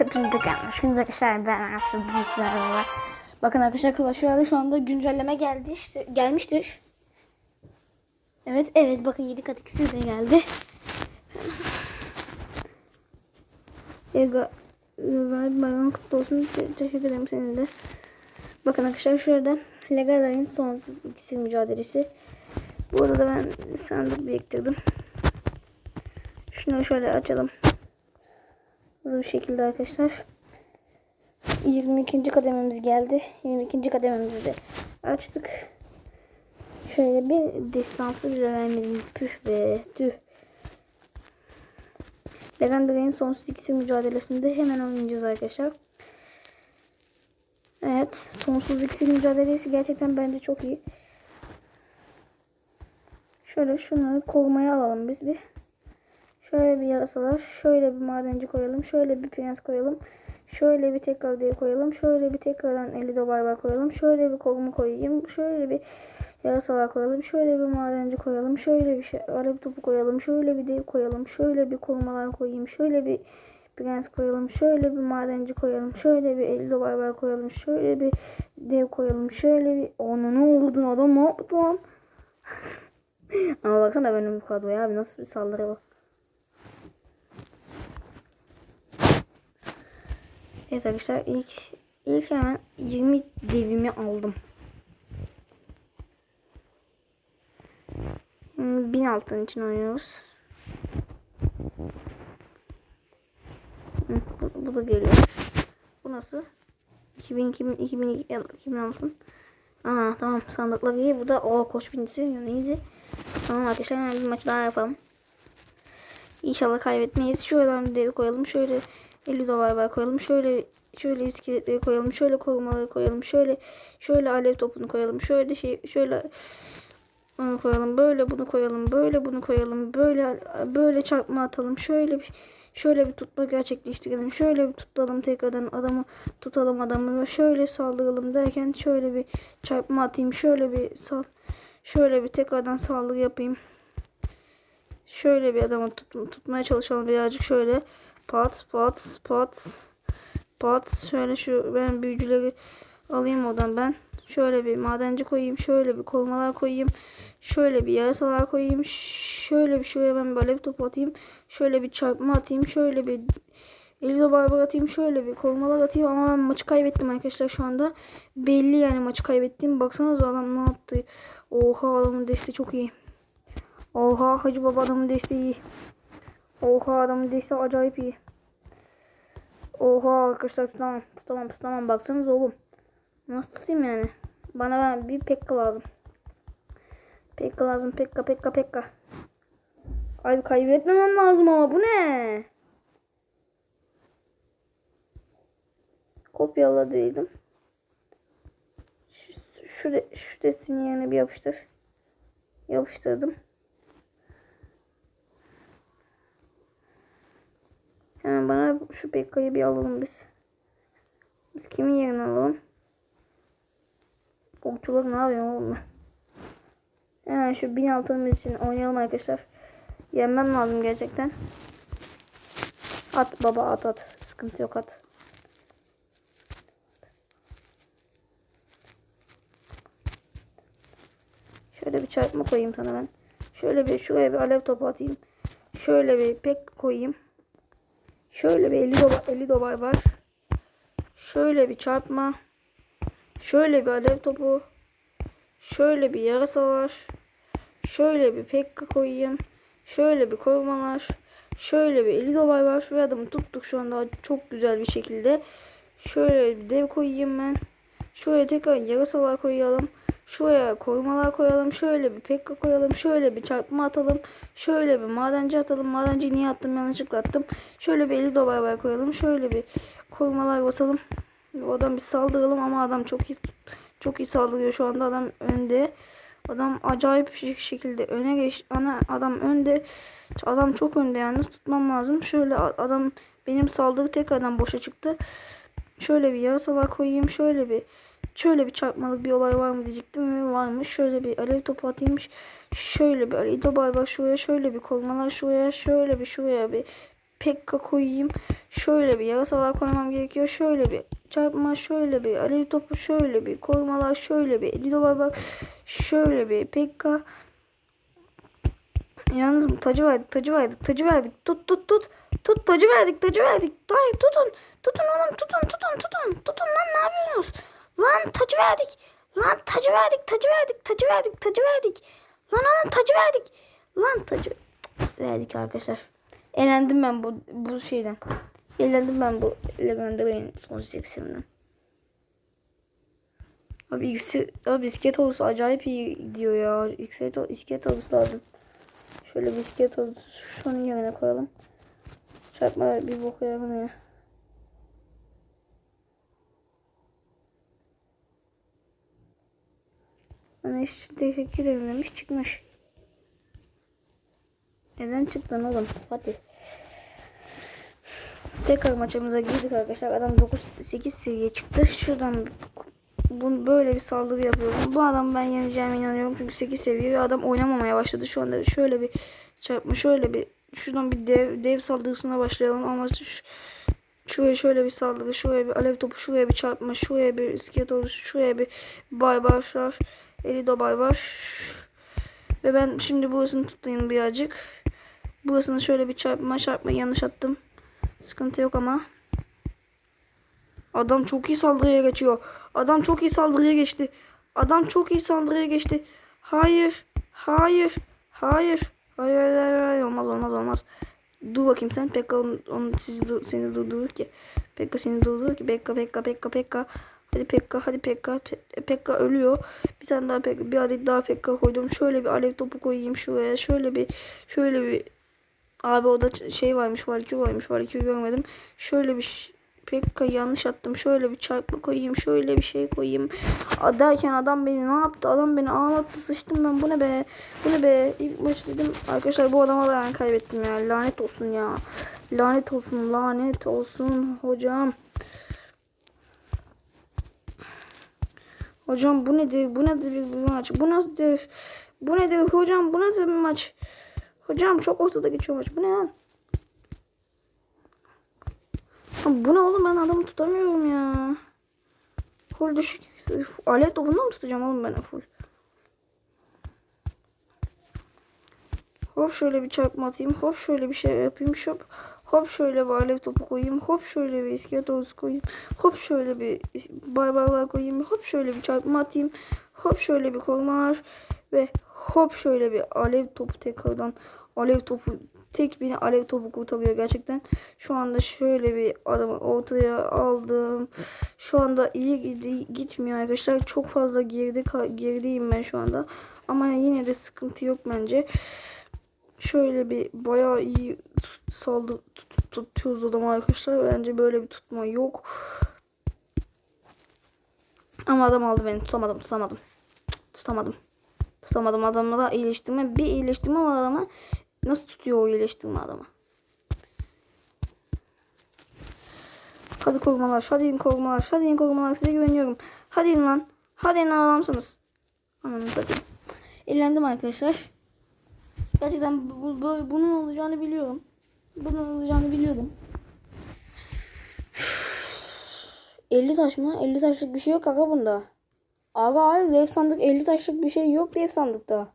Hepinize gelmiş. Günümüz arkadaşlar ben Aslı bugün sizlerle. Bakın arkadaşlar Clash şu anda güncelleme geldi işte gelmiştir. Evet evet bakın 7 kat ikisi de geldi. Ega bayram kutlu olsun. Te- Teşekkür ederim senin de. Bakın arkadaşlar şurada Legalay'ın sonsuz ikisi mücadelesi. Burada da ben sandık biriktirdim. Şunu şöyle açalım. Hızlı bir şekilde arkadaşlar. 22. kadememiz geldi. 22. kadememizi de açtık. Şöyle bir destansı bile vermedim. Püh be tüh. Legendary'in sonsuz ikisi mücadelesinde hemen oynayacağız arkadaşlar. Evet. Sonsuz ikisi mücadelesi gerçekten bence çok iyi. Şöyle şunları korumaya alalım biz bir. Şöyle bir yarasalar, şöyle bir madenci koyalım, şöyle bir prens koyalım, şöyle bir tekrar diye koyalım, şöyle bir tekrardan 50 de barbar koyalım, şöyle bir koruma koyayım, şöyle bir yarasalar koyalım, şöyle bir madenci koyalım, şöyle bir şey, alev topu koyalım, şöyle bir dev koyalım, şöyle bir korumalar koyayım, şöyle bir prens koyalım, şöyle bir madenci koyalım, şöyle bir 50 de barbar koyalım, şöyle bir dev koyalım, şöyle bir... Ona ne oldu adam ne yaptı lan? Ama baksana benim bu kadroya abi nasıl bir saldırı bu. Evet arkadaşlar ilk ilk hemen 20 devimi aldım. Hmm, 1000 altın için oynuyoruz. Hı, Bu, bu da geliyor. Bu nasıl? 2000 2000 2000 2000 altın. Aha tamam sandıklar iyi. Bu da o koç birincisi. Neydi? Tamam arkadaşlar hemen bir maç daha yapalım. İnşallah kaybetmeyiz. Şuradan bir devi koyalım. Şöyle 50 dolar var koyalım. Şöyle şöyle iskeletleri koyalım. Şöyle korumaları koyalım. Şöyle şöyle alev topunu koyalım. Şöyle şey şöyle onu koyalım. Böyle bunu koyalım. Böyle bunu koyalım. Böyle böyle çarpma atalım. Şöyle bir şöyle bir tutma gerçekleştirelim. Şöyle bir tutalım tekrardan adamı tutalım adamı. Şöyle saldıralım derken şöyle bir çarpma atayım. Şöyle bir sal şöyle bir tekrardan saldırı yapayım. Şöyle bir adamı tut, tutmaya çalışalım birazcık şöyle. Pat pat pat pat. Şöyle şu ben büyücüleri alayım oradan ben. Şöyle bir madenci koyayım. Şöyle bir korumalar koyayım. Şöyle bir yarasalar koyayım. Şöyle bir şuraya ben böyle bir top atayım. Şöyle bir çarpma atayım. Şöyle bir Elio barbar atayım. Şöyle bir korumalar atayım. Ama ben maçı kaybettim arkadaşlar şu anda. Belli yani maçı kaybettim. Baksanıza adam ne yaptı. Oha adamın desteği çok iyi. Oha Hacı Baba adamın desteği iyi. Oha adamın desteği acayip iyi. Oha arkadaşlar tutamam. Tutamam tutamam. Baksanız oğlum. Nasıl tutayım yani? Bana ben bir pekka lazım. Pekka lazım. Pekka pekka pekka. Ay kaybetmemem lazım ama bu ne? Kopyala değilim. Şu, şu, şu destini yerine bir yapıştır. Yapıştırdım. Hemen bana şu Pekka'yı bir alalım biz. Biz kimin yerine alalım? Okçular ne yapıyor oğlum ben? Hemen şu bin altınımız için oynayalım arkadaşlar. Yenmem lazım gerçekten. At baba at at. Sıkıntı yok at. Şöyle bir çarpma koyayım sana ben. Şöyle bir şuraya bir alev topu atayım. Şöyle bir pek koyayım. Şöyle bir 50 dolar, 50 dolar var. Şöyle bir çarpma. Şöyle bir alev topu. Şöyle bir yarasa var. Şöyle bir pekka koyayım. Şöyle bir korumalar. Şöyle bir 50 dolar var. Ve adamı tuttuk şu anda çok güzel bir şekilde. Şöyle bir dev koyayım ben. Şöyle tekrar yarasalar koyalım. Şuraya korumalar koyalım. Şöyle bir pekka koyalım. Şöyle bir çarpma atalım. Şöyle bir madenci atalım. Madenci niye attım yanlışlıkla attım. Şöyle bir 50 dolar koyalım. Şöyle bir korumalar basalım. O adam bir saldıralım ama adam çok iyi çok iyi saldırıyor şu anda adam önde. Adam acayip bir şekilde öne geç. Ana adam önde. Adam çok önde yalnız tutmam lazım. Şöyle adam benim saldırı tekrardan boşa çıktı. Şöyle bir yarasalar koyayım. Şöyle bir şöyle bir çarpmalık bir olay var mı diyecektim ve varmış. Şöyle bir alev topu atayım. Şöyle bir alev topu var şuraya. Şöyle bir korumalar şuraya. Şöyle bir şuraya bir Pekka koyayım. Şöyle bir yarasalar koymam gerekiyor. Şöyle bir çarpma şöyle bir alev topu şöyle bir korumalar şöyle bir lidolar bak şöyle bir Pekka Yalnız tacı verdik, tacı verdik, tacı verdik. Tut tut tut. Tut tacı verdik, tacı verdik. Hayır tutun. Tutun oğlum tutun tutun tutun. Tutun lan ne yapıyorsunuz? Lan tacı verdik. Lan tacı verdik, tacı verdik, tacı verdik, tacı verdik. Lan oğlum tacı verdik. Lan tacı verdik arkadaşlar. Elendim ben bu bu şeyden. Elendim ben bu Legendary'in son seksiyonundan. Abi ikisi, abi iskelet olursa acayip iyi gidiyor ya. İskelet, iskelet olursa lazım. Şöyle bir iskelet olursa şunun yerine koyalım. Çarpma bir bok yaramıyor. İş için teşekkür ederim demiş çıkmış. Neden çıktın oğlum? Hadi. Tekrar maçımıza girdik arkadaşlar. Adam 9-8 seviye çıktı. Şuradan bunu böyle bir saldırı yapıyorum. Bu adam ben yeneceğime inanıyorum. Çünkü 8 seviye ve adam oynamamaya başladı. Şu anda şöyle bir çarpma şöyle bir şuradan bir dev, dev saldırısına başlayalım ama şu- şuraya şöyle bir saldırı, şuraya bir alev topu, şuraya bir çarpma, şuraya bir iskelet oluşu, şuraya bir baybaşlar, Elido baybaş. Ve ben şimdi burasını tutayım birazcık. Burasını şöyle bir çarpma, çarpma yanlış attım. Sıkıntı yok ama. Adam çok iyi saldırıya geçiyor. Adam çok iyi saldırıya geçti. Adam çok iyi saldırıya geçti. Hayır. Hayır. Hayır. Hayır hayır hayır, hayır. olmaz olmaz olmaz. Dur bakayım sen Pekka onu, onu sizi seni durdurur ki. Pekka seni durdurur ki. Pekka Pekka Pekka Pekka. Hadi Pekka hadi Pekka. Pe- Pekka ölüyor. Bir tane daha Pekka bir adet daha Pekka koydum. Şöyle bir alev topu koyayım şuraya. Şöyle bir şöyle bir Abi o da şey varmış, Valkü varmış. Valkü görmedim. Şöyle bir Pekka yanlış attım. Şöyle bir çarpma koyayım. Şöyle bir şey koyayım. Derken adam beni ne yaptı? Adam beni ağlattı. Sıçtım ben. Bu ne be? Bu ne be? İlk maç dedim. Arkadaşlar bu adama da ben kaybettim ya. Lanet olsun ya. Lanet olsun. Lanet olsun hocam. Hocam bu nedir? Bu nedir bir maç? Bu nasıldır? Bu nedir hocam? Bu nasıl bir maç? Hocam çok ortada geçiyor maç. Bu ne lan? Bu ne oğlum ben adamı tutamıyorum ya. Full düşük. Alet topunda mı tutacağım oğlum ben full? Hop şöyle bir çarpma atayım. Hop şöyle bir şey yapayım. Hop. Hop şöyle bir alev topu koyayım. Hop şöyle bir iskelet tozu koyayım. Hop şöyle bir barbarlar koyayım. Hop şöyle bir çarpma atayım. Hop şöyle bir kollar. Ve hop şöyle bir alev topu tekrardan. Alev topu tek bir alev topu kurtarıyor gerçekten. Şu anda şöyle bir adamı ortaya aldım. Şu anda iyi gitmiyor arkadaşlar. Çok fazla geride gerideyim ben şu anda. Ama yine de sıkıntı yok bence. Şöyle bir bayağı iyi saldı tut- tutuyoruz adamı arkadaşlar. Bence böyle bir tutma yok. Ama adam aldı beni. Tutamadım, tutamadım. Tutamadım. Tutamadım adamı da iyileştirme. Bir iyileştirme var adama. Nasıl tutuyor o iyileştirme adamı? Hadi korumalar, hadi in korumalar, hadi in korumalar size güveniyorum. Hadi in lan. Hadi in adamsınız. Ananı satayım. Eğlendim arkadaşlar. Gerçekten bu, bu- bu- bunun olacağını biliyorum. Bunun olacağını biliyordum. 50 taş mı? 50 taşlık bir şey yok aga bunda. Aga hayır dev sandık 50 taşlık bir şey yok dev sandıkta.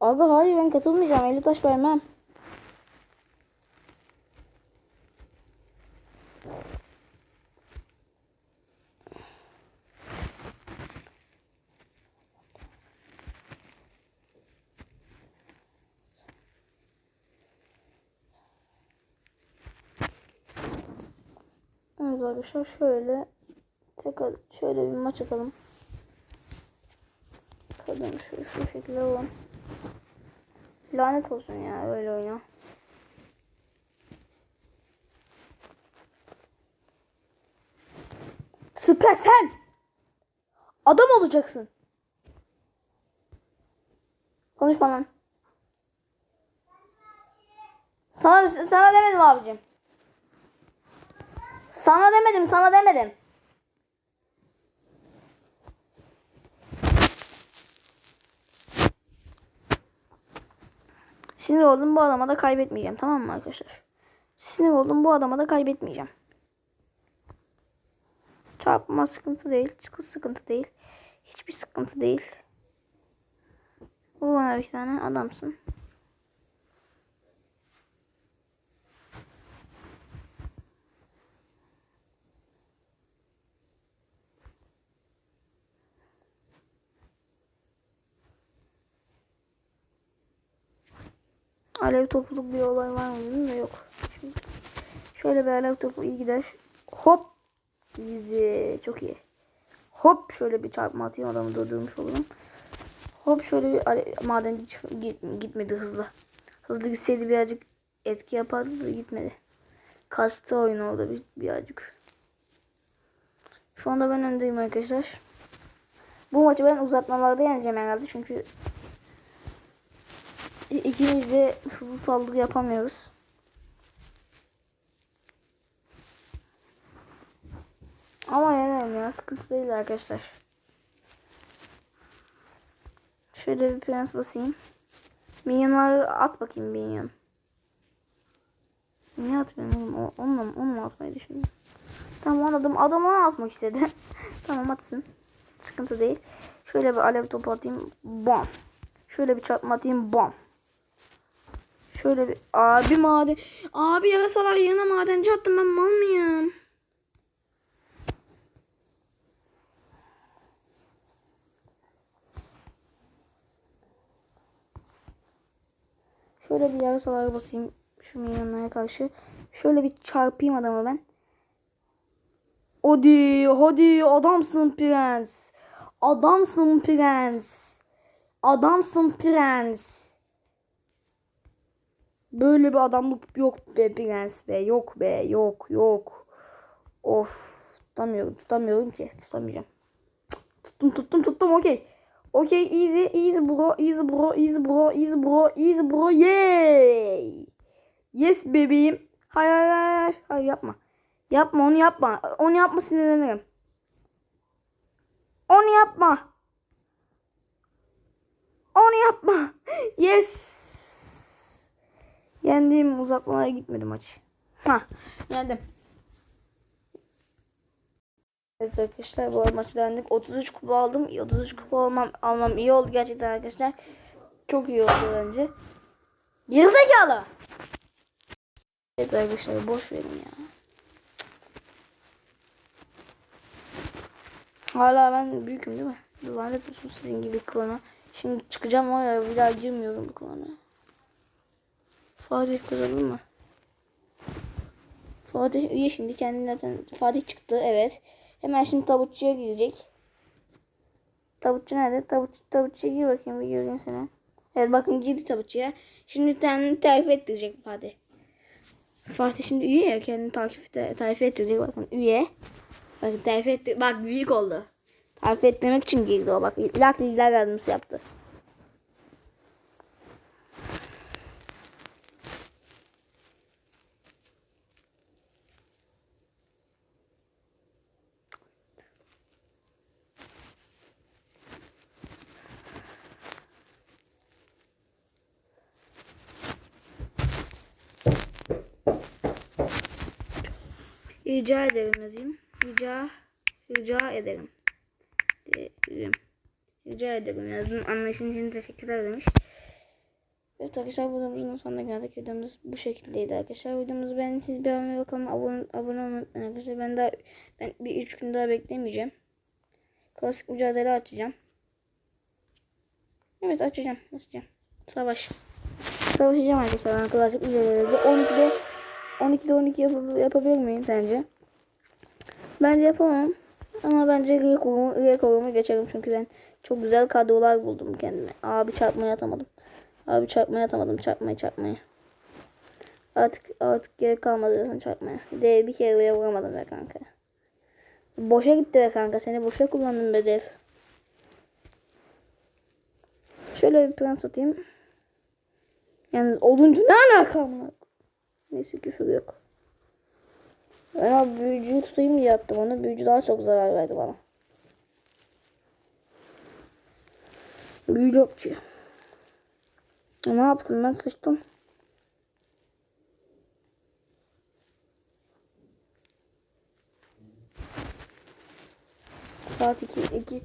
Aga hayır ben katılmayacağım 50 taş vermem. Evet arkadaşlar şöyle tekrar şöyle bir maç atalım. Kadın şu, şu şekilde alalım. Lanet olsun ya öyle oyna. Süper sen. Adam olacaksın. Konuşma lan. Sana, sana demedim abicim. Sana demedim, sana demedim. Sinir oldum bu adama da kaybetmeyeceğim tamam mı arkadaşlar? Sinir oldum. Bu adama da kaybetmeyeceğim. Çarpma sıkıntı değil. Çıkış sıkıntı değil. Hiçbir sıkıntı değil. Bu bana bir tane adamsın. Alev topuluk bir olay var mı bilmiyorum da yok. Şimdi şöyle bir alev topu iyi gider. Hop. Easy. Çok iyi. Hop şöyle bir çarpma atayım adamı durdurmuş olurum. Hop şöyle bir ale- madenci çık- git, gitmedi hızlı. Hızlı gitseydi birazcık etki yapardı da gitmedi. Kastı oyun oldu bir, birazcık. Şu anda ben öndeyim arkadaşlar. Bu maçı ben uzatmalarda yeneceğim herhalde çünkü İkimiz de hızlı saldırı yapamıyoruz. Ama yenerim ya. Sıkıntı değil arkadaşlar. Şöyle bir prens basayım. Minyonları at bakayım minyon. Niye atmıyorum oğlum? O- Onunla, mı- onu mu atmayı düşündüm? Tamam anladım. Adam onu atmak istedi. tamam atsın. Sıkıntı değil. Şöyle bir alev topu atayım. Bam. Şöyle bir çarpma atayım. Bam. Şöyle bir abi maden abi yarasalar yerine madenci attım ben mal mıyım? Şöyle bir yarasalara basayım şu milyonlara karşı. Şöyle bir çarpayım adamı ben. Hadi hadi adamsın prens. Adamsın prens. Adamsın prens. Böyle bir adamlık yok be prens be. Yok be yok yok. Of tutamıyorum tutamıyorum ki tutamayacağım. Tuttum tuttum tuttum okey. Okey easy easy bro easy bro easy bro easy bro easy bro yay. Yes bebeğim. Hayır hayır hayır, hayır yapma. Yapma onu yapma. Onu yapma sinirlenirim. Onu yapma. Onu yapma. Yes. Yendiğim uzatmalara gitmedi maç. Ha, yendim. Evet arkadaşlar bu maçı yendik. 33 kupa aldım. 33 kupa almam, almam iyi oldu gerçekten arkadaşlar. Çok iyi oldu bence. Gerizekalı. Evet arkadaşlar boş verin ya. Hala ben büyüküm değil mi? Lanet olsun sizin gibi klana. Şimdi çıkacağım oraya bir daha girmiyorum bu klana. Fatih kazandı mı? Fatih üye şimdi kendinden Fatih çıktı evet. Hemen şimdi tabutçuya girecek. Tabutçu nerede? Tabut, tabutçuya gir bakayım bir göreyim seni. Evet bakın girdi tabutçuya. Şimdi kendini tarif ettirecek Fatih. Fatih şimdi üye ya kendini takipte tarif ettirecek bakın üye. Bakın tarif etti. Bak büyük oldu. Tarif ettirmek için girdi o bak. İlak lider yardımcısı yaptı. Rica ederim yazayım. Rica, rica ederim. Derim. Rica ederim yazdım. Anlayışın için teşekkürler demiş. Evet arkadaşlar videomuzun sonuna geldik. Videomuz bu şekildeydi arkadaşlar. Videomuzu beğendiyseniz beğenmeyi bakalım. Abone, abone olmayı arkadaşlar. Ben daha ben bir üç gün daha beklemeyeceğim. Klasik mücadele açacağım. Evet açacağım. Açacağım. Savaş. Savaşacağım arkadaşlar ben klasik mücadelede. 12'de 12'de 12 yap yapabilir miyim sence? Bence yapamam. Ama bence rekorumu, rekorumu geçerim çünkü ben çok güzel kadrolar buldum kendime. Abi çarpmayı atamadım. Abi çarpmayı atamadım. Çarpmayı çarpmayı. Artık artık gerek kalmadı zaten çarpmaya. De bir kere bile vuramadım be kanka. Boşa gitti be kanka. Seni boşa kullandım be dev. Şöyle bir prens atayım. Yalnız oduncu ne alaka? Neyse küfür yok. Ben büyücüyü tutayım diye attım onu. Büyücü daha çok zarar verdi bana. Büyücü yok ki. Ne yaptım ben sıçtım. Saat 2, 2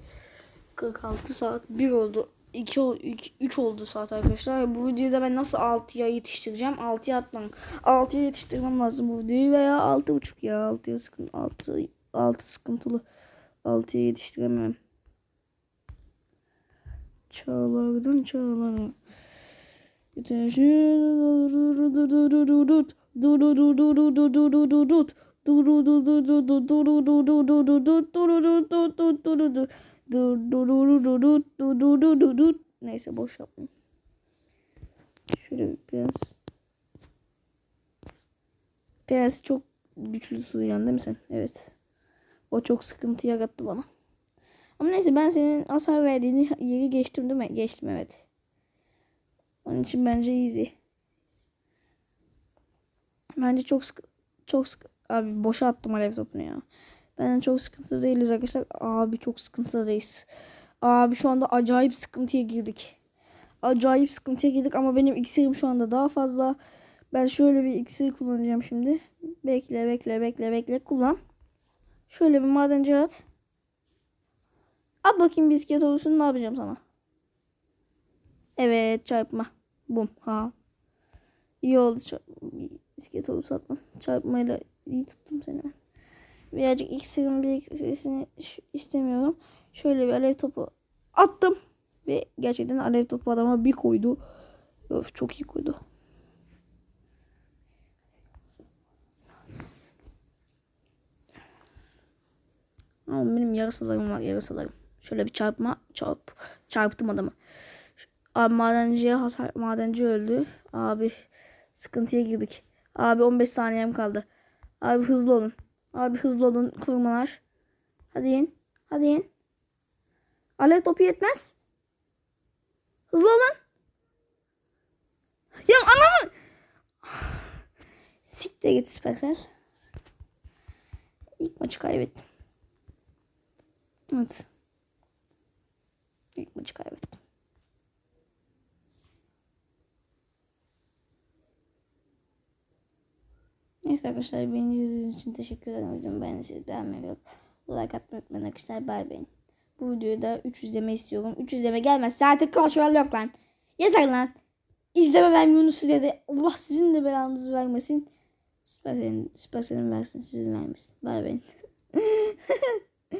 46 saat 1 oldu. 2 3 oldu saat arkadaşlar. Bu videoda ben nasıl 6'ya yetiştireceğim? 6'ya atmam. 6'ya yetiştirmem lazım bu videoyu veya 6.5 ya. 6'ya sıkıntı 6 6 sıkıntılı. 6'ya yetiştiremem. Çağlardan çağlara. Neyse boş yapmayayım. Şöyle biraz biraz çok güçlü suyan değil mi sen? Evet. O çok sıkıntı yarattı bana. Ama neyse ben senin hasar verdiğini yeri geçtim değil mi? Geçtim evet. Onun için bence easy. Bence çok sık çok sık abi boşa attım alev topunu ya. Bence çok sıkıntı değiliz arkadaşlar. Abi çok sıkıntıdayız. Abi şu anda acayip sıkıntıya girdik. Acayip sıkıntıya girdik ama benim iksirim şu anda daha fazla. Ben şöyle bir iksir kullanacağım şimdi. Bekle bekle bekle bekle kullan. Şöyle bir madenci at. At bakayım bisiklet olursun ne yapacağım sana. Evet çarpma. Bum ha. İyi oldu. Bisiklet olursa atmam. Çarpmayla iyi tuttum seni ben. Birazcık iksirin birikmesini istemiyorum. Şöyle bir alev topu attım. Ve gerçekten alev topu adama bir koydu. Of çok iyi koydu. Ama benim yarasalarım var yarasalarım. Şöyle bir çarpma çarp çarptım adamı. Abi madenciye hasar madenci öldü. Abi sıkıntıya girdik. Abi 15 saniyem kaldı. Abi hızlı olun. Abi hızlı olun kurmalar. Hadi in. Hadi in. Alev topu yetmez. Hızlı olun. Ya anamın. Siktir git süpersel. İlk maçı kaybettim. Evet. İlk maçı kaybettim. Neyse arkadaşlar beni izlediğiniz için teşekkür ederim. Videomu beğendiyseniz beğenmeyi ve like atmayı unutmayın arkadaşlar. Bay bay. Bu videoyu da 3 izleme istiyorum. 3 izleme gelmez. Zaten Clash yok lan. Yeter lan. İzleme vermiyorsunuz size de. Allah sizin de belanızı vermesin. Süper senin, süper senin versin sizin vermesin. Bay bay.